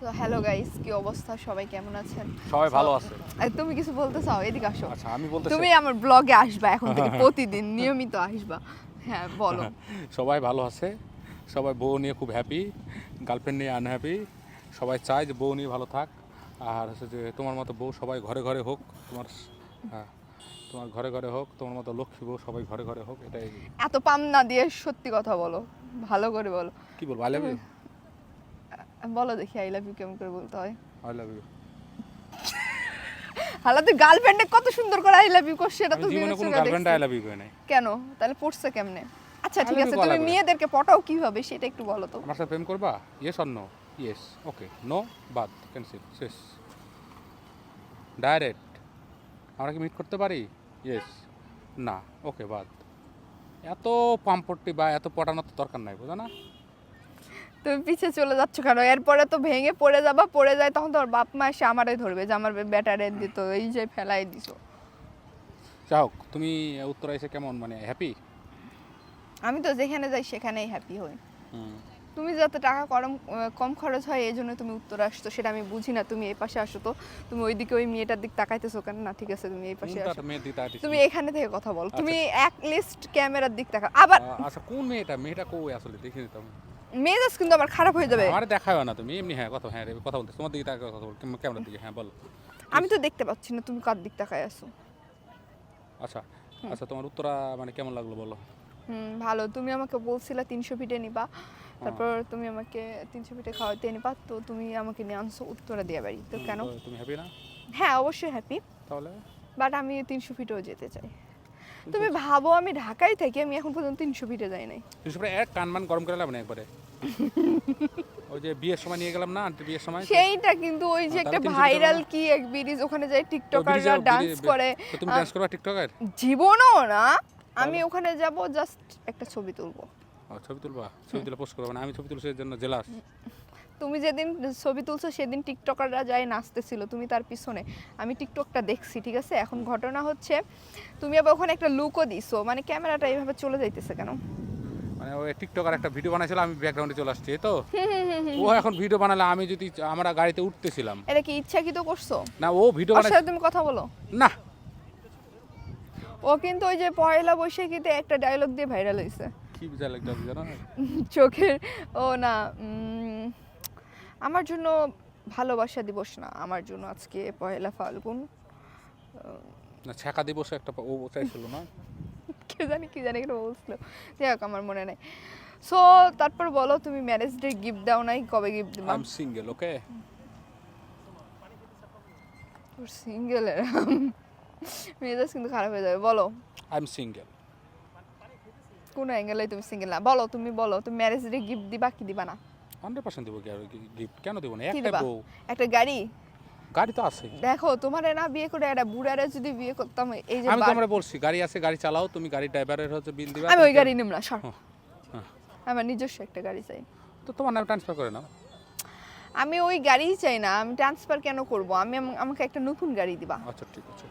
তো hello guys কি অবস্থা? সবাই কেমন আছেন? সবাই ভালো আছে। তুমি কিছু বলতে চাও? এদিকে আসো। আচ্ছা আমি বলতে তুমি আমার ব্লগে আসবা এখন থেকে প্রতিদিন নিয়মিত আসবা। হ্যাঁ বলো। সবাই ভালো আছে। সবাই বউ নিয়ে খুব হ্যাপি গার্লফ্রেন্ড নিয়ে আনহ্যাপি সবাই চায় যে বউ নিয়ে ভালো থাক। আর হচ্ছে যে তোমার মতো বউ সবাই ঘরে ঘরে হোক তোমার হ্যাঁ তোমার ঘরে ঘরে হোক তোমার মতো লক্ষ্মী বউ সবাই ঘরে ঘরে হোক এটাই। এত পাম না দিয়ে সত্যি কথা বলো ভালো করে বলো। কি বলব আই লাভ ইউ বলো দেখি আই লাভ ইউ কেমন করে বলতে হয়? আই লাভ ইউ হালা তুই গার্লফ্রেন্ডে কত সুন্দর করে আই লাভ ইউ করছে সেটা তো জীবনে কোনো গার্লফ্রেন্ড আই লাভ ইউ করে নাই। কেন? তাহলে পড়ছে কেমনে? আচ্ছা ঠিক আছে তুমি মেয়েদেরকে পটাও কীভাবে সেটা একটু বলো তো। আমার সাথে প্রেম করবা? Yes or no yes okay no বাদ। ক্যান্সেল শেষ ডাইরেক্ট আমরা কি মিট করতে পারি? ইয়েস না। ওকে বাদ। এত পাম্পট্টি বা এত পটানোর তো দরকার নাই বুঝো না? তুমি পিছে চলে যাচ্ছ কেন? এরপরে তো ভেঙে পড়ে যাবা পড়ে যায় তখন তোর বাপ মা এসে আমারে ধরবে যে আমার ব্যাটারে দিত এই যে ফেলাই দিছো। যাই হোক তুমি উত্তরা এসে কেমন মানে হ্যাপি আমি তো যেখানে যাই সেখানেই হ্যাপি হই। তুমি যাতে টাকা কম কম খরচ হয় এই জন্য তুমি উত্তর আসতো সেটা আমি বুঝি না তুমি এই পাশে আসো তো। তুমি ওইদিকে ওই মেয়েটার দিক তাকাইতেছো কেন? না ঠিক আছে তুমি এই পাশে আসো। তুমি এখানে থেকে কথা বলো তুমি এক লিস্ট ক্যামেরার দিক তাকা আবার আচ্ছা কোন মেয়েটা? মেয়েটা কই আসলে? দেখি নিতাম। মেজাজ কিন্তু আমার খারাপ হয়ে যাবে। আমার দেখাও না তুমি এমনি হ্যাঁ কথা হ্যাঁ রে, কথা বলতে তোমার দিকে তাকে কথা বল ক্যামেরার দিকে? হ্যাঁ বলো। আমি তো দেখতে পাচ্ছি না তুমি কার দিক তাকায় আছো? আচ্ছা আচ্ছা তোমার উত্তরা মানে কেমন লাগল বলো? হুম ভালো। তুমি আমাকে বলছিলা তিনশো ফিটে নিবা তারপর তুমি আমাকে তিনশো ফিটে খাওয়াতে নিবা তো তুমি আমাকে নিয়ে আনছো উত্তরা দিয়ে বাড়ি। তো কেন? তুমি হ্যাপি না? হ্যাঁ অবশ্যই হ্যাপি তাহলে? বাট আমি তিনশো ফিটেও যেতে চাই। তুমি ভাবো আমি ঢাকায় থাকি আমি এখন পর্যন্ত তিনশো ফিটে যাই নাই। করে এক কান মান গরম করে লাভ না একবারে। ওই যে বিয়ের সময় নিয়ে গেলাম না বিয়ের সময় সেইটা কিন্তু ওই যে হ্যাঁ, একটা ভাইরাল কি এক ব্রিজ ওখানে যাই তো টিকটকাররা ডান্স করে। তুমি ডান্স করবা টিকটকের? জীবনও না আমি ওখানে যাব জাস্ট একটা ছবি তুলবো। ছবি তুলবা? ছবি তুলে পোস্ট করবা না আমি ছবি তুলছি এর জন্য জেলাস তুমি যেদিন ছবি তুলছো সেদিন টিকটকাররা যায় নাচতেছিল তুমি তার পিছনে। আমি টিকটকটা দেখছি ঠিক আছে? এখন ঘটনা হচ্ছে তুমি আবার ওখানে একটা লুকও দিছো। মানে ক্যামেরাটা এইভাবে চলে যাইতেছে কেন? মানে ওই টিকটকার একটা ভিডিও বানাইছিল আমি ব্যাকগ্রাউন্ডে চলে আসছি তো? ও এখন ভিডিও বানালে আমি যদি আমরা গাড়িতে উঠতেছিলাম। এটা কি ইচ্ছাকৃত করছ? না ও ভিডিও বানাই তুমি কথা বলো। না। ও কিন্তু ওই যে পয়লা বৈশাখীতে একটা ডায়লগ দিয়ে ভাইরাল হয়েছে কি লাগছে জানো? চোখের ও না আমার জন্য ভালোবাসা দিবস না আমার জন্য আজকে পয়লা ফাল্গুন। না ছ্যাঁকা দিবস একটা ও চাইছিল না। কে জানি কি জানি কেন বলছিল। যাই হোক আমার মনে নেই। সো তারপর বলো তুমি ম্যারেজ ডে গিফট দাও নাই কবে গিফট দিবা? আই এম সিঙ্গেল ওকে সিঙ্গেলের মেজাজ কিন্তু খারাপ হয়ে যাবে। বলো। আই এম সিঙ্গেল কোন অ্যাঙ্গেলে তুমি সিঙ্গেল না? বলো তুমি বলো তুমি ম্যারেজ ডে গিফট দিবা কি দিবা না? হান্ড্রেড পার্সেন্ট দেবো গিফট কেন দেবো না? একটা বউ। একটা গাড়ি? গাড়ি তো আছে দেখো তোমার না বিয়ে করে একটা বুড়ারে যদি বিয়ে করতাম এই যে আমি তোমরা বলছি গাড়ি আছে গাড়ি চালাও তুমি গাড়ি ড্রাইভারের হচ্ছে বিল দিবা আমি ওই গাড়ি নিব না সর। হ্যাঁ, হ্যাঁ। আমার নিজস্ব একটা গাড়ি চাই। তো তোমার নাম ট্রান্সফার করে নাও। আমি ওই গাড়িই চাই না আমি ট্রান্সফার কেন করব? আমি আমাকে একটা নতুন গাড়ি দিবা। আচ্ছা ঠিক আছে